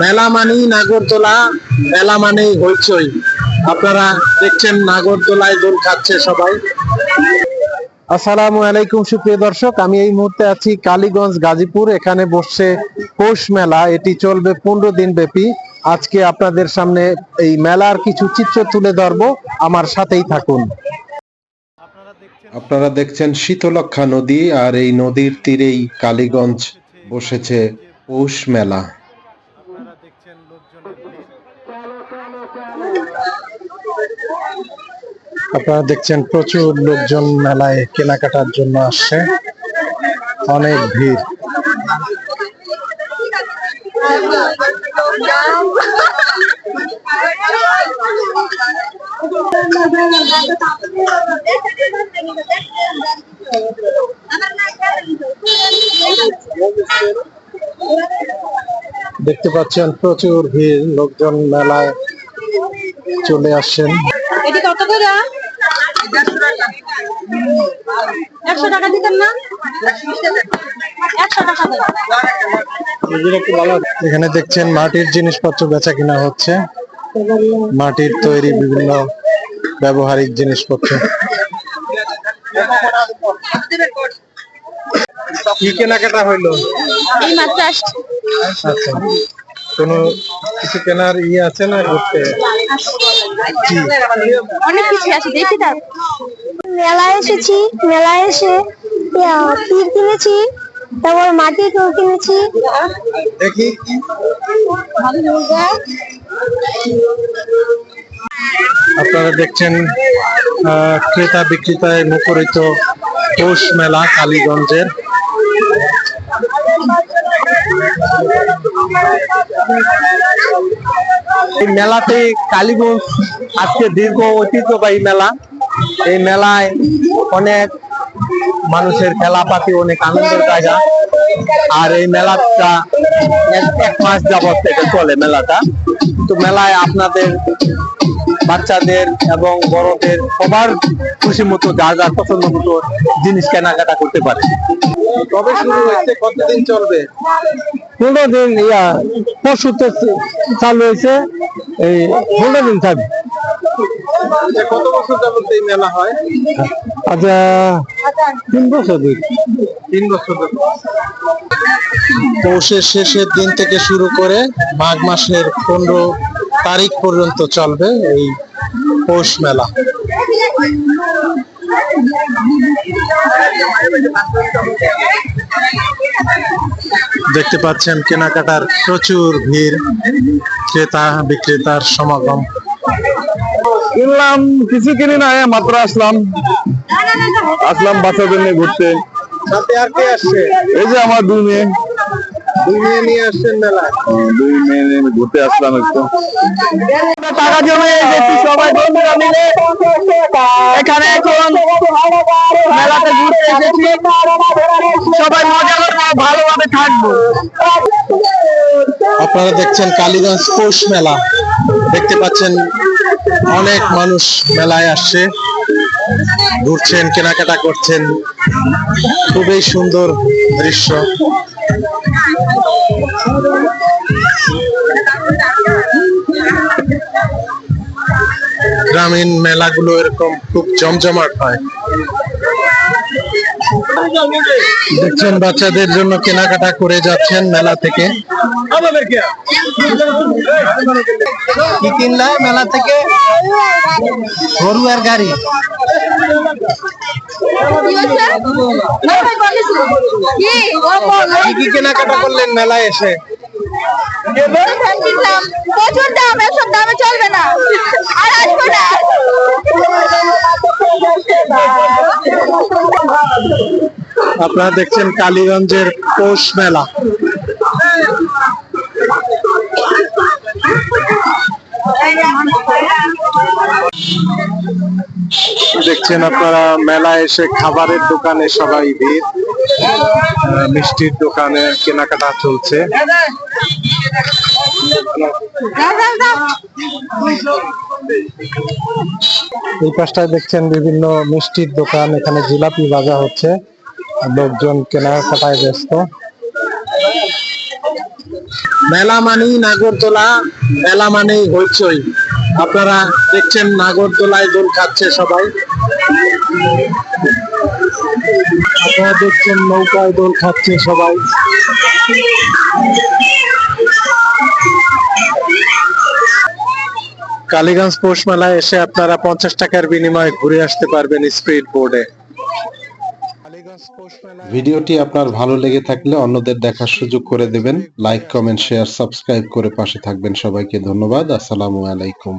মেলা মানেই নাগরদোলা মেলা মানেই হইচই। আপনারা দেখছেন নাগরদোলায় দোল খাচ্ছে সবাই। আসসালামু আলাইকুম, সুপ্রিয় দর্শক, আমি এই মুহূর্তে আছি কালীগঞ্জ গাজীপুর। এখানে বসছে পৌষ মেলা, এটি চলবে পনেরো দিন ব্যাপী। আজকে আপনাদের সামনে এই মেলার কিছু চিত্র তুলে ধরবো, আমার সাথেই থাকুন। আপনারা দেখছেন শীতলক্ষা নদী, আর এই নদীর তীরেই কালীগঞ্জ বসেছে পৌষ মেলা আপনারা দেখছেন লোকজনের ভিড়। আপনারা দেখছেন প্রচুর লোকজন মেলায় কেনাকাটার জন্য আসছে। অনেক ভিড়। দেখতে পাচ্ছেন প্রচুর ভিড় লোকজন মেলায় চলে আসছেন। এটি কত করে? একশো টাকা দিতেন না? একশো টাকা দেন। এখানে দেখছেন মাটির জিনিসপত্র বেচা কিনা হচ্ছে। মাটির তৈরি বিভিন্ন ব্যবহারিক জিনিসপত্র। কি কেনাকাটা হইল? এই মাত্র আসছে। আচ্ছা। কোনো কিছু কেনার ইয়ে আছে না ঘুরতে? অনেক কিছু আছে দেখি তার মেলায় এসেছি মেলায় এসে তীর কিনেছি তারপর মাটি কিনেছি। দেখি। আপনারা দেখছেন আহ, ক্রেতা বিক্রেতায় মুখরিত পৌষ মেলা কালীগঞ্জের। এই মেলাতে কালীগঞ্জ আজকে দীর্ঘ ঐতিহ্যবাহী মেলা। এই মেলায় অনেক মানুষের খেলাপাতি, অনেক আনন্দের জায়গা। আর এই মেলাটা এক- এক মাস যাবত থেকে চলে মেলাটা। তো মেলায় আপনাদের বাচ্চাদের এবং বড়দের সবার খুশি মতো যা যা পছন্দ মতো জিনিস কেনাকাটা করতে পারে। কবে শুরু হয়েছে? কতদিন চলবে? পনেরো দিন ইয়া পরশু তো চালু হয়েছে এই পনেরো দিন থাকবে কত বছর যাবত এই মেলা হয়? আচ্ছা তিন বছর ধরে। তিন বছর পৌষের শেষের দিন থেকে শুরু করে মাঘ মাসের পনেরো তারিখ পর্যন্ত চলবে এই পৌষ মেলা। দেখতে পাচ্ছেন কেনাকাটার প্রচুর ভিড় ক্রেতা বিক্রেতার সমাগম। কিনলাম কিছু কিনি না মাত্র আসলাম। আসলাম বাচ্চাদের নিয়ে ঘুরতে। সাথে আর কে আসছে? এই যে আমার দুই মেয়ে। দুই মেয়ে নিয়ে আসছেন মেলা দুই মেয়ে নিয়ে ঘুরতে আসলাম একটু। টাকা জমে এসেছি সবাই বন্ধুরা মিলে। এখানে এখন মেলাতে ঘুরতে এসেছি। সবাই মজা করব ভালোভাবে থাকব। আপনারা দেখছেন কালীগঞ্জ পৌষ মেলা। দেখতে পাচ্ছেন অনেক মানুষ মেলায় আসছে। ঘুরছেন কেনাকাটা করছেন। খুবই সুন্দর দৃশ্য। গ্রামীণ মেলাগুলো এরকম খুব জমজমাট হয়। দেখছেন বাচ্চাদের জন্য কেনাকাটা করে যাচ্ছেন মেলা থেকে। কি কিনলা মেলা থেকে? গরু আর গাড়ি। কি কি কি কেনাকাটা করলেন মেলায় এসে। প্রচুর দাম এসব দামে চলবে না। আর আসব না। আপনারা দেখছেন কালীগঞ্জের পৌষ মেলা। দেখছেন আপনারা মেলায় এসে খাবারের দোকানে সবাই ভিড়। মিষ্টির দোকানে কেনাকাটা চলছে। এই পাশটায় দেখছেন বিভিন্ন মিষ্টির দোকান, এখানে জিলাপি বাজা হচ্ছে। লোকজন কেনাকাটায় ব্যস্ত। মেলা মানেই নাগরদোলা মেলা মানেই হইচই। আপনারা দেখছেন নাগরদোলায় দোল খাচ্ছে সবাই। আপনারা দেখছেন নৌকায় দোল খাচ্ছে সবাই। কালীগঞ্জ পৌষ মেলায় এসে আপনারা পঞ্চাশ টাকার বিনিময়ে ঘুরে আসতে পারবেন স্পিড বোর্ডে। ভিডিওটি আপনার ভালো লেগে থাকলে অন্যদের দেখার সুযোগ করে দেবেন। লাইক, কমেন্ট, শেয়ার, সাবস্ক্রাইব করে পাশে থাকবেন সবাইকে। ধন্যবাদ। আসসালামু আলাইকুম।